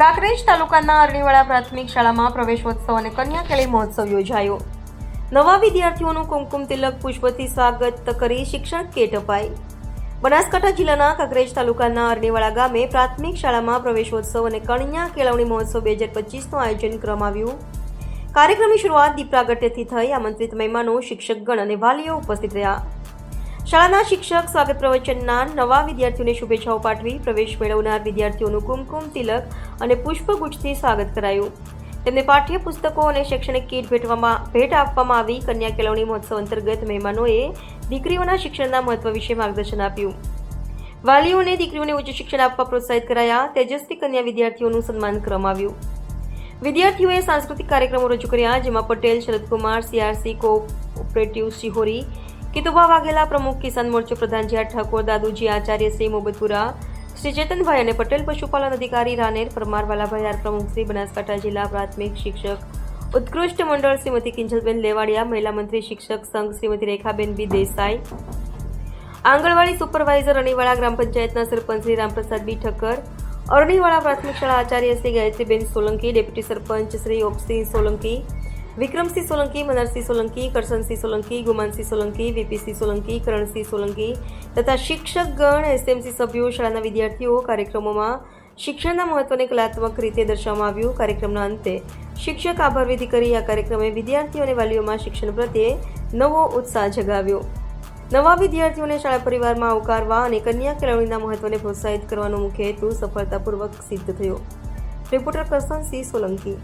કાંકરેજ તાલુકાના અરણીવાળા પ્રાથમિક શાળામાં પ્રવેશોત્સવ અને કન્યા કેળી મહોત્સવ યોજાયો. નવા વિદ્યાર્થીઓનું કુમકુમ તિલક પુષ્પથી સ્વાગત કરી શિક્ષણ કેટ અપાઈ. બનાસકાંઠા જિલ્લાના કાંકરેજ તાલુકાના અરણીવાળા ગામે પ્રાથમિક શાળામાં પ્રવેશોત્સવ અને કન્યા કેળવણી મહોત્સવ બે હજાર પચીસનું આયોજન કરવામાં આવ્યું. કાર્યક્રમની શરૂઆત દીપ પ્રાગટ્યથી થઈ. આમંત્રિત મહેમાનો, શિક્ષકગણ અને વાલીઓ ઉપસ્થિત રહ્યા. શાળાના શિક્ષક, સ્વાગત પ્રવચનના નવા વિદ્યાર્થીઓને શુભેચ્છાઓ પાઠવી પ્રવેશ મેળવનાર વિદ્યાર્થીઓનું કુમકુમ, તિલક અને પુષ્પગુચ્છથી સ્વાગત કરાયું. તેમને પાઠ્યપુસ્તકો અને શૈક્ષણિક કીટ ભેટવામાં, ભેટ આપવામાં આવી. કન્યા કેળવણી મહોત્સવ અંતર્ગત મહેમાનોએ દીકરીઓના શિક્ષણના મહત્વ વિશે માર્ગદર્શન આપ્યું. વાલીઓને દીકરીઓને ઉચ્ચ શિક્ષણ આપવા પ્રોત્સાહિત કરાયા. તેજસ્વી કન્યા વિદ્યાર્થીઓનું સન્માન કરવામાં આવ્યું. વિદ્યાર્થીઓએ સાંસ્કૃતિક કાર્યક્રમો રજૂ કર્યા, જેમાં પટેલ, શરદકુમાર, સીઆરસી કોઓપરેટિવ શિહોરી કિતુબા વાઘેલા, પ્રમુખ કિસાન મોરચો પ્રધાન જીઆર ઠાકોર, દાદુજી આચાર્ય શ્રી મોબતપુરા, શ્રી ચેતનભાઈ અને પટેલ પશુપાલન અધિકારી રાનેર પરમાર, વાલાભાઈ આર પ્રમુખ શ્રી બનાસકાંઠા જિલ્લા પ્રાથમિક શિક્ષક, ઉત્કૃષ્ટ મંડળ શ્રીમતી કિંજલબેન લેવાડિયા, મહિલા મંત્રી શિક્ષક સંઘ શ્રીમતી રેખાબેન બી દેસાઈ, આંગણવાડી સુપરવાઇઝર અણીવાળા ગ્રામ પંચાયતના સરપંચ શ્રી રામપ્રસાદ બી ઠક્કર, અરણીવાળા પ્રાથમિક શાળા આચાર્ય શ્રી ગાયત્રીબેન સોલંકી, ડેપ્યુટી સરપંચ શ્રી ઓપસિંહ સોલંકી વિક્રમસિંહ સોલંકી મનરસિંહ સોલંકી કરશનસિંહ સોલંકી ગુમાનસિંહ સોલંકી વીપીસિંહ સોલંકી કરણસિંહ સોલંકી તથા શિક્ષકગણ, એસએમસી સભ્યો, શાળાના વિદ્યાર્થીઓ કાર્યક્રમોમાં શિક્ષણના મહત્વને કલાત્મક રીતે દર્શાવવામાં આવ્યું. કાર્યક્રમના અંતે શિક્ષક આભાર વિધિ કરી આ કાર્યક્રમે વિદ્યાર્થીઓ અને વાલીઓમાં શિક્ષણ પ્રત્યે નવો ઉત્સાહ જગાવ્યો. નવા વિદ્યાર્થીઓને શાળા પરિવારમાં આવકારવા અને કન્યા કેળવણીના મહત્વને પ્રોત્સાહિત કરવાનો મુખ્ય હેતુ સફળતાપૂર્વક સિદ્ધ થયો. રિપોર્ટર કરસનસિંહ સોલંકી.